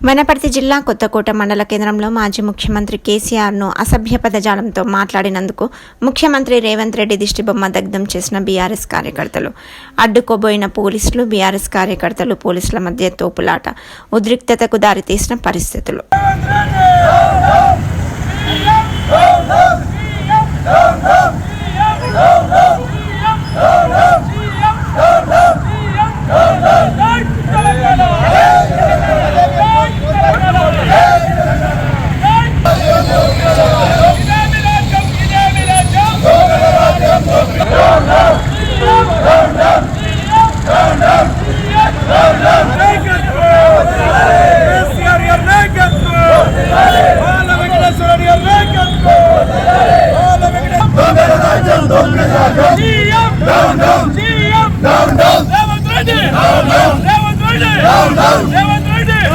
వనపర్తి జిల్లా కొత్తకోట మండల కేంద్రంలో మాజీ ముఖ్యమంత్రి కేసీఆర్ను అసభ్య పదజాలంతో మాట్లాడినందుకు ముఖ్యమంత్రి రేవంత్ రెడ్డి దిష్టిబొమ్మ దగ్ధం చేసిన బీఆర్ఎస్ కార్యకర్తలు అడ్డుకోబోయిన పోలీసులు బీఆర్ఎస్ కార్యకర్తలు పోలీసుల మధ్య తోపులాట ఉద్రిక్తతకు దారితీసిన పరిస్థితులు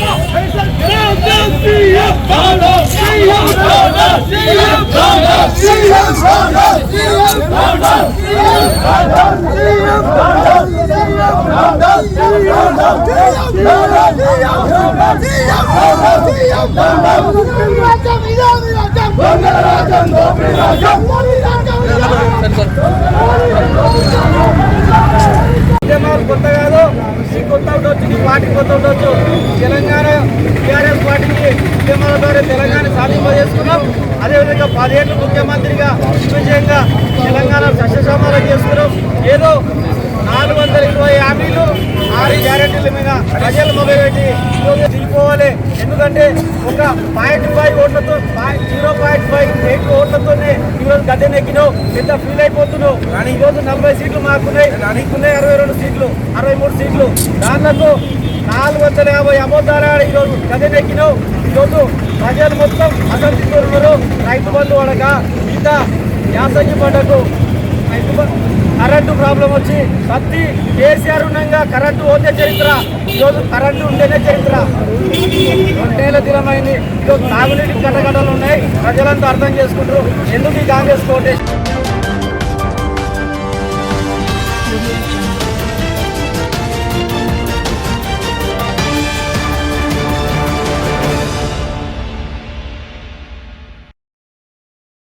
ఉద్యమాలు కొత్త తెలంగాణ టీఆర్ఎస్ పార్టీకి ఉద్యమాల ద్వారా తెలంగాణ సాధింపజేసుకున్నాం అదేవిధంగా పదిహేను ముఖ్యమంత్రిగా విజయంగా తెలంగాణ సస్యసమానం చేసుకున్నాం. ఏదో నాలుగు వందల ఇరవై హామీలు ఆరు గ్యారెంటీల మీద ప్రజలు మొదలుపెట్టి ఈరోజు దిగిపోవాలి ఎందుకంటే ఒక పాయింట్ ఫైవ్ ఓట్లతో జీరో పాయింట్ ఫైవ్ ఎయిట్ ఓట్లతోనే ఈరోజు గడ్డెనెక్కినావు పెద్ద ఫీల్ అయిపోతున్నావు? కానీ ఈరోజు నలభై సీట్లు మాకున్నాయి. నీకున్నాయి అరవై రెండు సీట్లు అరవై మూడు సీట్లు. దాంట్లో నాలుగు వందల యాభై అబద్ధాలు ఈరోజు గదెనెక్కినావు ఈరోజు ప్రజలు మొత్తం అసంతృప్తున్నారు రైతు బంధు అడక ఇంత యాసంగి పంటకు రైతు కరెంటు ప్రాబ్లం వచ్చి ప్రతి కేసీఆర్ ఉండగా కరెంటు పోతే చరిత్ర. ఈరోజు కరెంటు ఉంటేనే చరిత్ర. రెండేళ్ళ దినమైంది. ఈరోజు తాగునీటి కట్టగడలు ఉన్నాయి. ప్రజలంతా అర్థం చేసుకుంటారు. ఎందుకు ఈ కాంగ్రెస్ కోటేషన్?